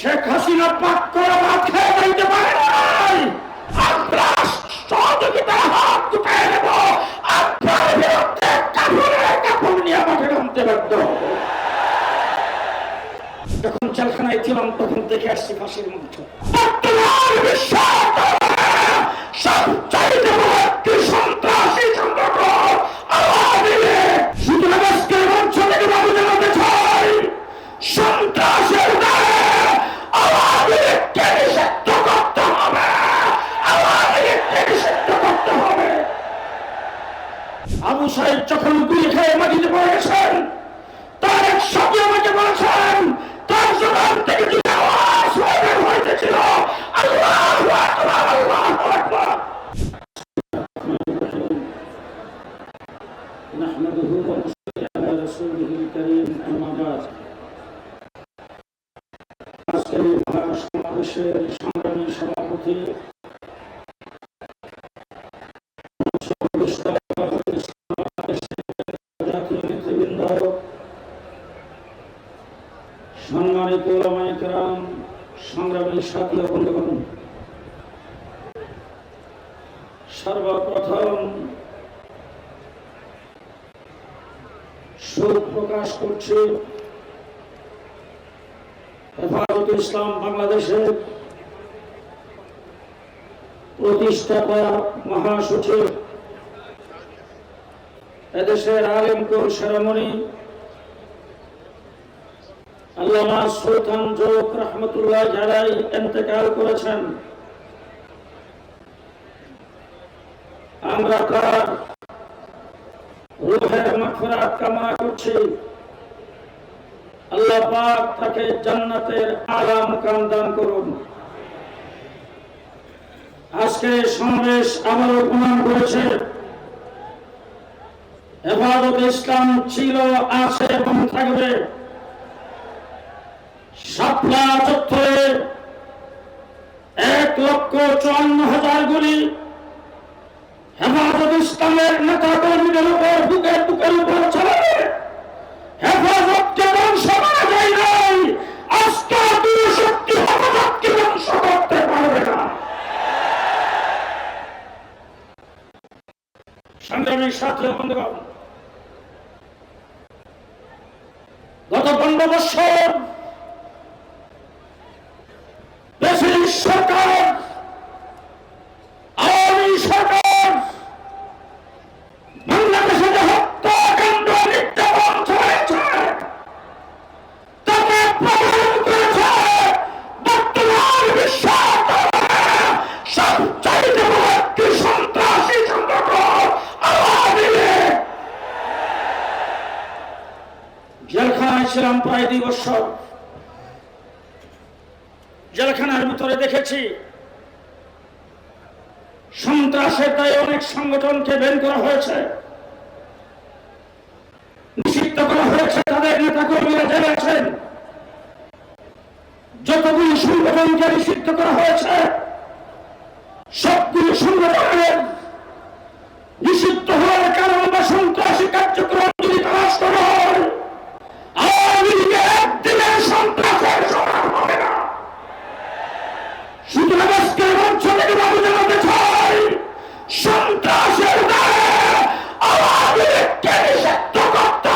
শেখ হাসিনা পাক করে ভাত খেয়ে যাইতে পারে নাই। আমরা সহযোগিতার হাত গুটায় নেব। আপনার বিরুদ্ধে কাপড়ে কাপড় নিয়ে মাঠে নামতে বাধ্য যখন জেলখানায় ছিলাম, তখন দেখে আসছি ফাঁসির মধ্যে বর্তমান সমাবেশের সংগ্রামী সভাপতি সম্মানিত ওলামায়ে সংগ্রামী সাথী সর্বপ্রথম শোক প্রকাশ করছে। হেফাজত ইসলাম বাংলাদেশের প্রতিষ্ঠাতা মহাসচিব। এদেশের আলেমকুল সেরামণি আল্লামা সুলতান জোক রহমতুল্লাহ যারাই এতেকাল করেছেন। আমরা তার রুহের মাগফিরাত কামনা করছি। আল্লাহ পাক তাকে জান্নাতের আলা মুকাম দান করুন। আজকে সমাবেশ আবারও প্রমাণ করেছে হেফাজত ইসলাম ছিল, আছে এবং থাকবে। শাপলা চত্বরে এক লক্ষ চুয়ান্ন হাজার গুলি হেফাজত ইসলামের নেতা কর্মীদের উপর বুকের বুকের উপর চালাবে হেফাজতকে ধ্বংস করা যায় নাই আজকে দুই শক্তি হেফাজতকে ধ্বংস করতে পারবে না সংগ্রামীর সাথে বন্ধুগণ গত পনেরো বছর দেশের সরকার আওয়ামী সরকার বাংলাদেশে যে হত্যাকাণ্ড নির্যাতন চলেছে তাকে প্রমাণ করেছে বর্তমান বিশ্বের সবচাইতে বড় একটি সন্ত্রাসী সংগঠন আওয়ামী লীগ জেলখানায় ছিলাম প্রায় দুই বছর জেলখানার ভিতরে দেখেছি, সন্ত্রাসের দায়ে অনেক সংগঠনকে বের করা হয়েছে। নিষিদ্ধ করা হয়েছে, তাদের নেতা কর্মীরা জেলে আছেন। যতগুলি সংগঠনকে নিষিদ্ধ করা হয়েছে সবগুলি সংগঠনের নিষিদ্ধ হওয়ার কারণ বা সন্ত্রাসী কার্যক্রম যদি তালাশ করা হয় আওয়ামী লীগের একদিনের সন্ত্রাসের সমান হবে না সুতরাং আজকের মঞ্চ থেকে বাবু জানাতে চাই সন্ত্রাসের দায়ে লীগকে নিষিদ্ধ করতে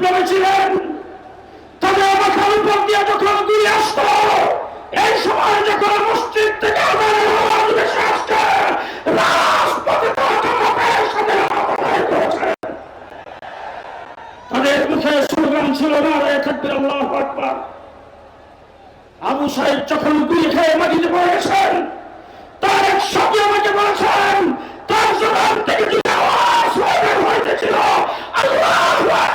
বিপ্লবে ছিলেন। তাদের মাথার যখন গুলি আসতো, এই সময় যখন মসজিদ থেকে আদানের আওয়াজ ভেসে আসছে রাজপথে তারা জনগণের সাথে লড়াই করেছেন তাদের মুখে স্লোগান ছিল, না রে, থাকবে আল্লাহ আকবার। আবু সাহেব যখন গুলি খেয়ে মাটিতে পড়ে গেছেন, তার এক সঙ্গে আমাকে বলেছেন, তার জবান থেকে আল্লাহ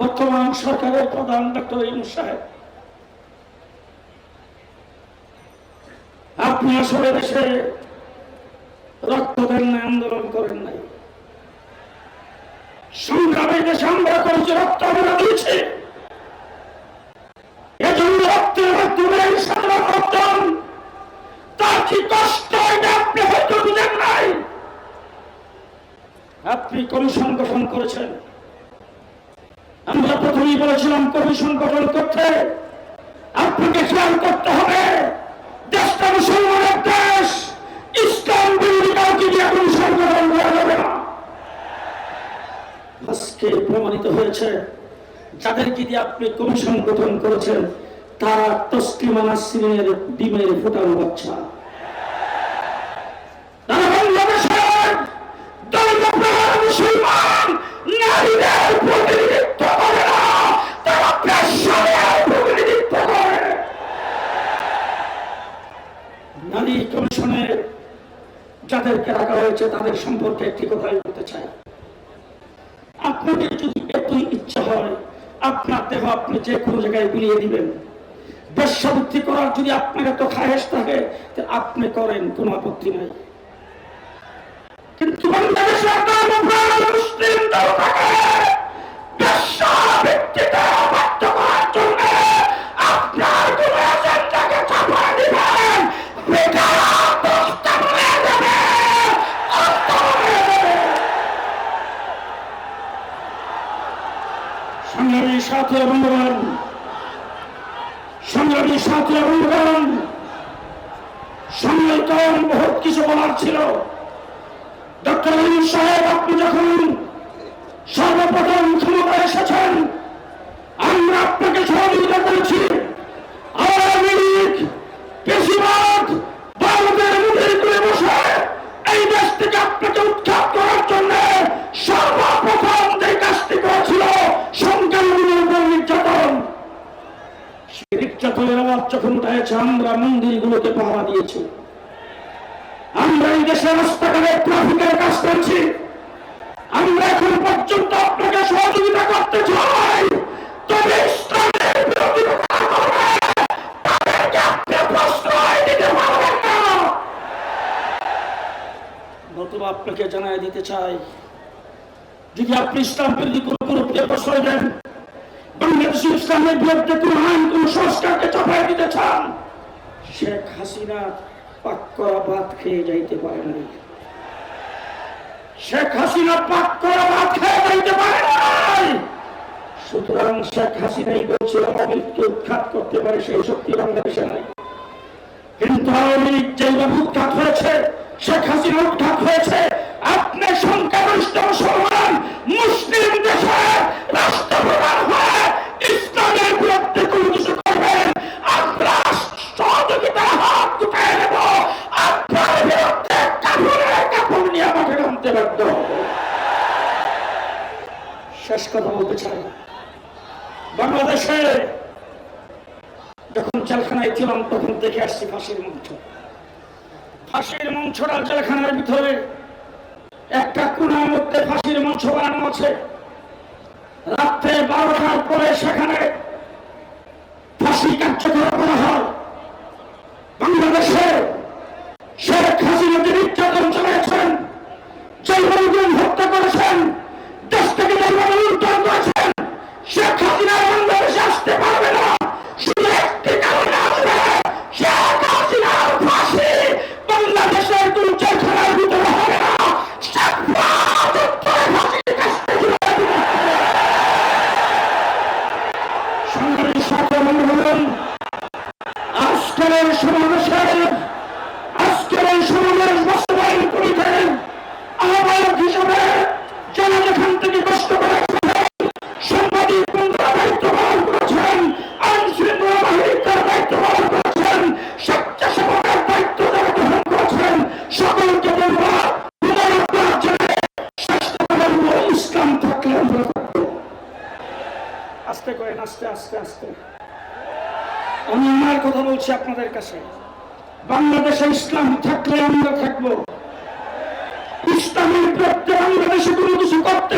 বর্তমান সরকারের প্রধান ডক্টর ইউনুস সাহেব। আপনি আসলে দেশে রক্ত দেন নাই আন্দোলন করেন নাই। সংগ্রামের দেশে আমরা করেছি, রক্ত আমরা দিয়েছি। এজন্য রক্তের মাধ্যমে স্বাধীনতা অর্জন তার কি কষ্ট এটা আপনি হয়তো বুঝেন নাই। আপনি কমিশন গঠন করেছেন। প্রথমেই বলেছিলাম কমিশন গঠন করতে। আপনাকে খেয়াল করতে হবে, দেশটা মুসলমানের দেশ। ইসলাম বিরোধী কাউকে আজকে প্রমাণিত হয়েছে, যাদেরকে দিয়ে আপনি কমিশন গঠন করেছেন, তারা তসলিমা নাসরিনের ডিমের ফোটানো বাচ্চা। মুসলমান, নারীদের প্রতিনিধিত্ব করে না তারা প্রতিনিধিত্ব করে নারী কমিশনে যাদেরকে রাখা হয়েছে, তাদের সম্পর্কে একটি কথাই বলতে চাই। আপনাদের যদি এতই ইচ্ছা হয়, আপনার দেহ আপনি যে কোনো জায়গায় বিলিয়ে দিবেন। বেশ্যাবৃত্তি করার যদি আপনার এত খায়েশ থাকে আপনি করেন, কোনো আপত্তি নাই। কিন্তু বাংলাদেশে মুসলিম দল থাকে বেশ্যাবৃত্তিতে বাধ্য করার জন্য আপনার কোন এজেন্ডাকে চাপা দিবেন বেকার দশটা হয়ে যাবে দশটা হয়ে যাবে সংগ্রামী সাথী বন্ধুগণ, সংগ্রামী বহুত কিছু বলার ছিল। সাহেব, আপনি যখন সর্বপ্রথম ক্ষমতায় এসেছেন, আমরা আপনাকে সহযোগিতা করেছি আওয়ামী লীগ বেশিরভাগ ভারতের মুখের করে বসে এই দেশ থেকে আপনাকে উৎখাত করার জন্য সর্বপ্রথম যে কাজটি করেছিল সংখ্যালঘুদের উপর নির্যাতন আওয়াজ যখন উঠেছে আমরা মন্দিরগুলোকে পাহারা দিয়েছি। আমরা এই রাস্তাঘাটে ট্রাফিকের কাজ করছি। আমরা এখন পর্যন্ত আপনাকে সহযোগিতা করতে চাই। তবে দিতে নতুবা আপনাকে জানাই দিতে চাই। যদি আপনি ইসলাম বিরোধী কোন গ্রুপকে প্রশ্রয় দেন ইসলামের বিরুদ্ধে কোন সংস্কারকে চাপাই দিতে চান। শেখ হাসিনা পাক করা ভাত খেয়ে যাইতে পারে না। শেখ হাসিনা পাক করা ভাত খেয়ে যাইতে পারে নাই সুতরাং শেখ হাসিনাই বলছিল লীগকে উৎখাত করতে পারে সেই শক্তি বাংলাদেশে নাই। কিন্তু আওয়ামী লীগ যেভাবে উৎখাত হয়েছে, শেখ হাসিনা উৎখাত হয়েছে, আপনি সংখ্যাগরিষ্ঠ মুসলমান, মুসলিম দেশের রাষ্ট্রপ্রধান হয়ে ইসলামের বিরুদ্ধে কোন কিছু করবেন আমরা সহযোগিতার হাত উঠায় নেব আপনার বিরুদ্ধে কাপড়ের কাপড় নিয়ে মাঠে নামতে বাধ্য হব শেষ কথা বলতে চাই। বাংলাদেশে যখন জেলখানায় ছিলাম, তখন দেখে আসছি ফাঁসির মঞ্চ। ফাঁসির মঞ্চটা জেলখানার ভিতরে একটা কোনার মধ্যে ফাঁসির মঞ্চ বানানো আছে। রাত্রে বারোটার পরে সেখানে আমি আমার কথা বলছি আপনাদের কাছে। বাংলাদেশে ইসলাম থাকলে আমরা থাকব। ইসলামের প্রত্যেক বাংলাদেশে কোনো কিছু করতে